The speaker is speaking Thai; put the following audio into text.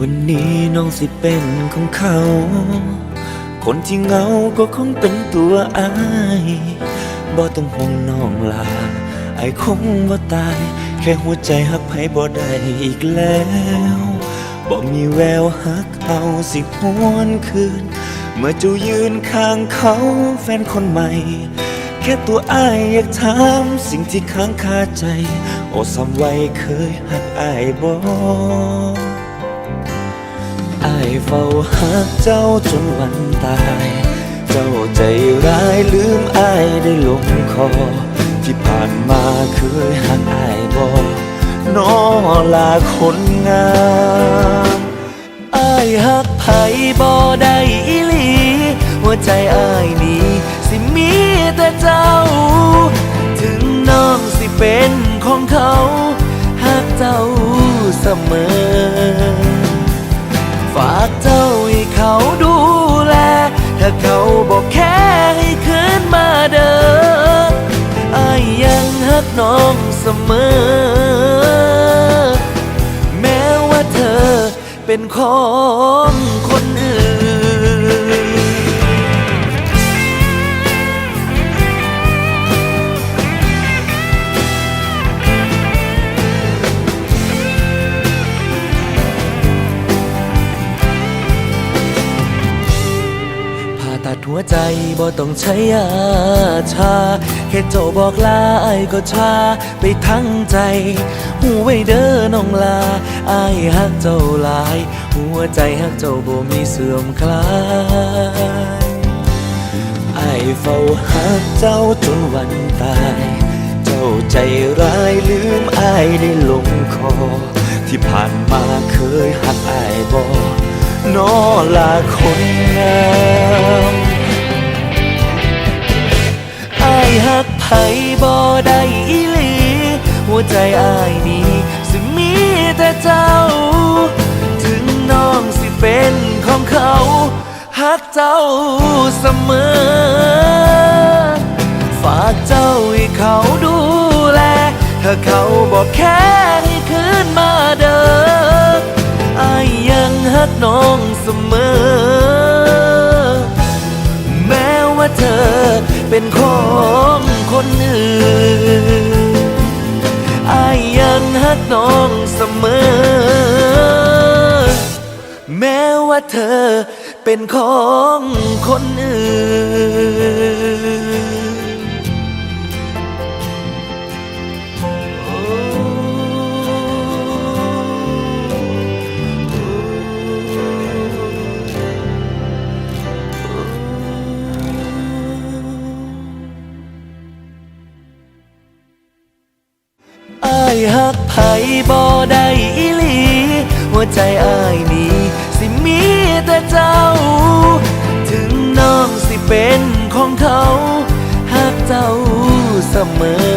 วันนี้น้องสิเป็นของเขา คนที่เหงาก็คงเป็นตัวอายบ่ต้องห่วงน้องลาไอคงบ่าตาย แค่หัวใจหักไผบ่ได้อีกแล้วบ่มีแววหักเอาสิหวนคืน เมื่อจ้ายืนข้างเขาแฟนคนใหม่ แค่ตัวอายอยากถามสิ่งที่ค้างคาใจ โอ้สำไว้เคยหักอายบ่ อายเฝ้าหักเจ้าจนวันตาย เจ้าใจร้ายลืมอายได้ลงคอ ที่ผ่านมาเคยหักอายบ่นอลาคนงามอายหักไผบ่ได้อีหลี หัวใจอายนี้สิมีแต่เจ้า ถึงน้องสิเป็นของเขาหักเจ้าเสมอ ฝากเจ้าให้เขาดูแล ถ้าเขาบอกแค่ให้คืนมาเดินอายยังฮักน้องเสมอ แม้ว่าเธอเป็นของคนอื่น หัวใจบ่ต้องใช้ยาชาแค่เจ้าบอกลาไอ้ายก็ชาไปทั้งใจ หูไว้เด้อน้องลาไอ้ายฮักเจ้าหลาย หัวใจฮักเจ้าบ่มีเสื่อมคลายไอ้ายเฝ้าฮักเจ้าจนวันตาย เจ้าใจร้ายลืมไอ้ายได้ลงคอ ที่ผ่านมาเคยหักไอ้ายบ่นอลาคนงาม กไผบ่ได้อีหลี หัวใจอายนี้สิมีแต่เจ้า ถึงน้องสิเป็นของเขาหักเจ้าเสมอ ฝากเจ้าให้เขาดูแล ถ้าเขาบอกแค่ให้คืนมาเดินอายยังฮักน้องเสมอ แม้ว่าเธอเป็นของ คนอื่นอายยังฮักน้องเสมอ แม้ว่าเธอเป็นของคนอื่น หักไผบ่ได้อีหลี หัวใจอ้ายนี้สิมีแต่เจ้า ถึงน้องสิเป็นของเขาหักเจ้าเสมอ